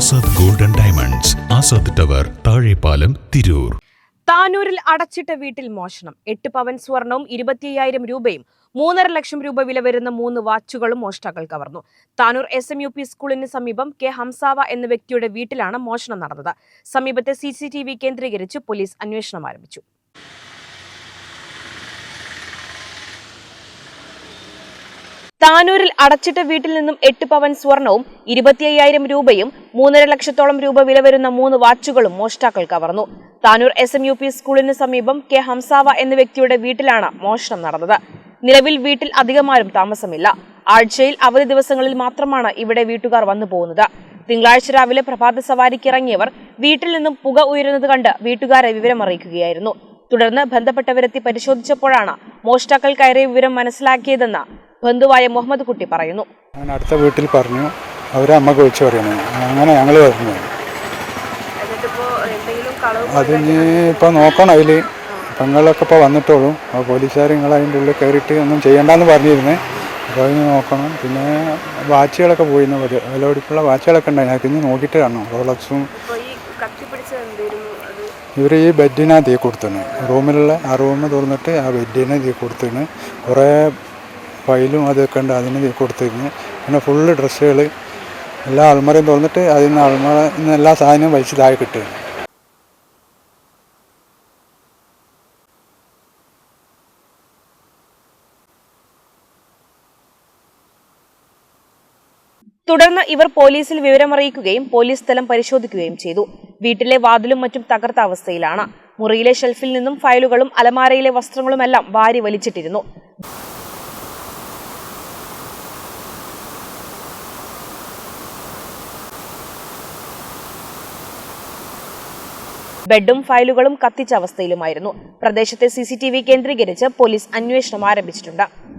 Azad golden diamonds Azad tower Thazhepalam Tirur. താനൂരിൽ അടച്ചിട്ട വീട്ടിൽ മോഷണം. എട്ട് പവൻ സ്വർണവും ഇരുപത്തിയ്യായിരം രൂപയും മൂന്നര ലക്ഷം രൂപ വില വരുന്ന മൂന്ന് വാച്ചുകളും മോഷ്ടാക്കൾ കവർന്നു. Tanur S M U P സ്കൂളിന് സമീപം കെ ഹംസാവ എന്ന വ്യക്തിയുടെ വീട്ടിലാണ് മോഷണം നടന്നത്. സമീപത്തെ സി കേന്ദ്രീകരിച്ച് പോലീസ് അന്വേഷണം ആരംഭിച്ചു. താനൂരിൽ അടച്ചിട്ട വീട്ടിൽ നിന്നും എട്ട് പവൻ സ്വർണവും ഇരുപത്തിയ്യായിരം രൂപയും മൂന്നര ലക്ഷത്തോളം രൂപ വില വരുന്ന മൂന്ന് വാച്ചുകളും മോഷ്ടാക്കൾ കവർന്നു. Tanur S M U P സ്കൂളിന് സമീപം കെ ഹംസാവ എന്ന വ്യക്തിയുടെ വീട്ടിലാണ് മോഷണം നടന്നത്. നിലവിൽ വീട്ടിൽ അധികമാരും താമസമില്ല. ആഴ്ചയിൽ അവധി ദിവസങ്ങളിൽ മാത്രമാണ് ഇവിടെ വീട്ടുകാർ വന്നു പോകുന്നത്. തിങ്കളാഴ്ച രാവിലെ പ്രഭാത സവാരിക്ക് ഇറങ്ങിയവർ വീട്ടിൽ നിന്നും പുക ഉയരുന്നത് കണ്ട് വീട്ടുകാരെ വിവരമറിയിക്കുകയായിരുന്നു. തുടർന്ന് ബന്ധപ്പെട്ടവരെത്തി പരിശോധിച്ചപ്പോഴാണ് മോഷ്ടാക്കൾ കയറിയ വിവരം മനസ്സിലാക്കിയതെന്ന് ബന്ധുവായ മുഹമ്മദ് കുട്ടി പറയുന്നു. അങ്ങനെ അടുത്ത വീട്ടിൽ പറഞ്ഞു അവരെ അമ്മയ്ക്ക് വിളിച്ചു പറയണേ. അങ്ങനെ ഞങ്ങൾ പറഞ്ഞു. അതിന് ഇപ്പം നോക്കണം അതിൽ പെങ്ങളൊക്കെ ഇപ്പോൾ വന്നിട്ടുള്ളൂ. അപ്പോൾ പോലീസുകാർ നിങ്ങൾ അതിന്റെ ഉള്ളിൽ കയറിയിട്ട് ഒന്നും ചെയ്യണ്ടെന്ന് പറഞ്ഞിരുന്നേ. അപ്പോൾ അതിന് നോക്കണം. പിന്നെ വാച്ചുകളൊക്കെ പോയിരുന്നു വിലപിടിപ്പുള്ള വാച്ചുകളൊക്കെ ഉണ്ടായി. ഞങ്ങൾക്ക് ഇനി നോക്കിയിട്ട് കാണണം. റോളക്സും ഇവർ ഈ ബെഡിനാ തീ കൊടുത്തത് റൂമിലുള്ള ആ റൂം തുറന്നിട്ട് ആ ബെഡിനെ തീ കൊടുത്തിന് കുറേ ഫയലും അതൊക്കെ ഉണ്ട് അതിന് കൊടുത്തിരുന്നു പിന്നെ ഫുള്ള് ഡ്രസ്സുകൾ എല്ലാ അൾമറയും തുറന്നിട്ട് അതിൽ നിന്ന് അൾമറ നിന്ന് എല്ലാ സാധനവും വലിച്ചതായി താഴെ കിട്ടുക തുടർന്ന് ഇവർ പോലീസിൽ വിവരമറിയിക്കുകയും പോലീസ് സ്ഥലം പരിശോധിക്കുകയും ചെയ്തു. വീട്ടിലെ വാതിലും മറ്റും തകർത്ത അവസ്ഥയിലാണ്. മുറിയിലെ ഷെൽഫിൽ നിന്നും ഫയലുകളും അലമാരയിലെ വസ്ത്രങ്ങളുമെല്ലാം വാരി വലിച്ചിട്ടിരുന്നു. ബെഡും ഫയലുകളും കത്തിച്ച അവസ്ഥയിലുമായിരുന്നു. പ്രദേശത്തെ സി കേന്ദ്രീകരിച്ച് പോലീസ് അന്വേഷണം ആരംഭിച്ചിട്ടുണ്ട്.